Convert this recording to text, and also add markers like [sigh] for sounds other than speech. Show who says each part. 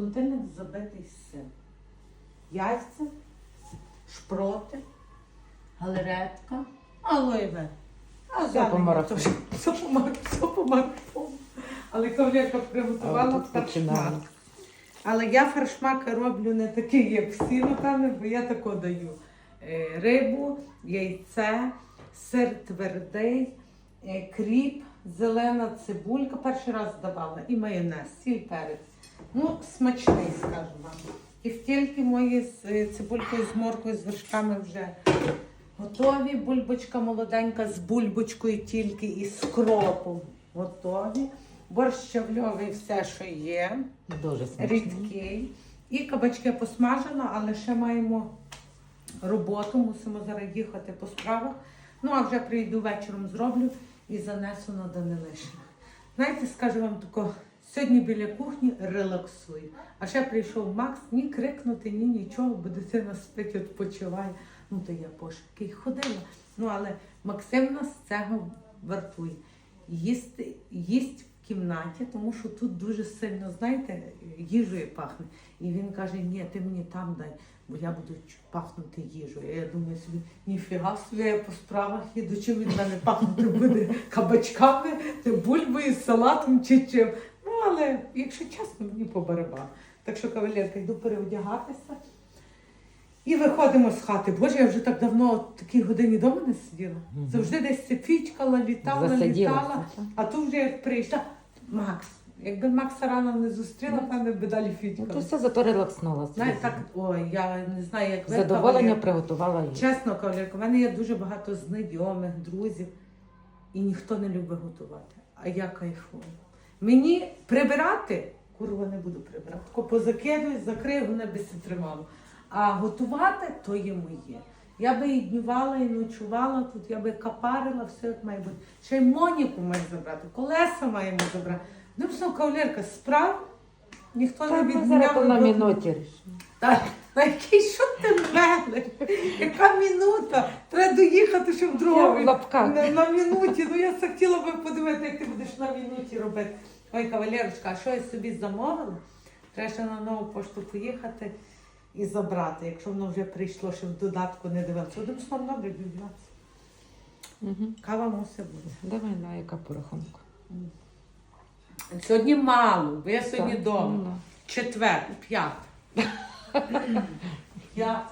Speaker 1: холодильник забитий сир. Яйця, шпроти, галеретка, алоєве. А [laughs]
Speaker 2: Все по марафону.
Speaker 1: Все по марафону. Все. Але кавалерка приготувала фаршмак. Але я фаршмаки роблю не такий, як всі, напевно, бо я тако даю е, рибу, яйце, сир твердий, е, кріп, зелена цибулька. Перший раз давала і майонез, сіль перець. Ну, смачний, скажу вам. І втільки мої з е, цибулькою, з моркою, з вершками вже готові. Бульбочка молоденька з бульбочкою тільки і з кропом готові. Борщ все, що є
Speaker 2: Дуже смачно.
Speaker 1: рідкий. І кабачки посмажено, але ще маємо роботу, мусимо зараз їхати по справах. Ну, а вже прийду вечором, зроблю і занесено до Данилишина. Знаєте, скажу вам тако, сьогодні біля кухні релаксую. А ще прийшов Макс, ні крикнути, ні нічого, бо дитина спить, відпочиває. Ну, то я пошки ходила. Ну, але Максим нас цього вартує. Їсти, їсть кімнаті, тому що тут дуже сильно, знаєте, їжею пахне. І він каже, ні, ти мені там дай, бо я буду пахнути їжею. Я думаю собі, ніфіга собі, я по справах їду, чим від мене пахнути буде кабачками, бульбою, салатом чи чим. Ну, але, якщо чесно, мені по барабану. Так що, кавалерка, йду переодягатися. І виходимо з хати. Боже, я вже так давно в такій годині вдома не сиділа. Завжди десь фічкала, літала,
Speaker 2: Засиділася,
Speaker 1: літала. А тут вже як прийшла. Макс. Якби Макса рано не зустріла, певне би далі
Speaker 2: Ну,
Speaker 1: фічкала.
Speaker 2: то все зато релакснулася.
Speaker 1: Знаєте, так, ой, я не знаю, як ви.
Speaker 2: Задоволення
Speaker 1: кавалерка.
Speaker 2: приготувала їй.
Speaker 1: Чесно, кавалерка, в мене є дуже багато знайомих, друзів, і ніхто не любить готувати. А я кайфую. Мені прибирати, курва не буду прибирати. Тако позакидую, закрию, воно би се тримало. А готувати то є моє. Я би і днювала, і ночувала тут, я би капарила, все як має бути. Ще й Моніку має забрати, колеса маємо забрати. Ну, все, кавалерка, справ ніхто
Speaker 2: Та
Speaker 1: не
Speaker 2: ми
Speaker 1: відміняв.
Speaker 2: зараз на
Speaker 1: роботу.
Speaker 2: рішимо.
Speaker 1: Так, на який що ти мелиш? Яка минута? Треба доїхати, щоб
Speaker 2: Я в
Speaker 1: другого.
Speaker 2: лапках.
Speaker 1: На, на минуті. Ну я так хотіла би подивитися, як ти будеш на минуті робити. Ой, кавалерочка, а що я собі замовила? Треба ще на нову пошту поїхати і забрати, якщо воно вже прийшло, ще в додатку не дивилася. Одним словом, добре, дивлятися.
Speaker 2: Угу.
Speaker 1: Кава мусить бути.
Speaker 2: Давай на яка по рахунку.
Speaker 1: Сьогодні мало, бо я сьогодні
Speaker 2: Так,
Speaker 1: вдома.
Speaker 2: ну,
Speaker 1: Четвер, п'ят. П'ят.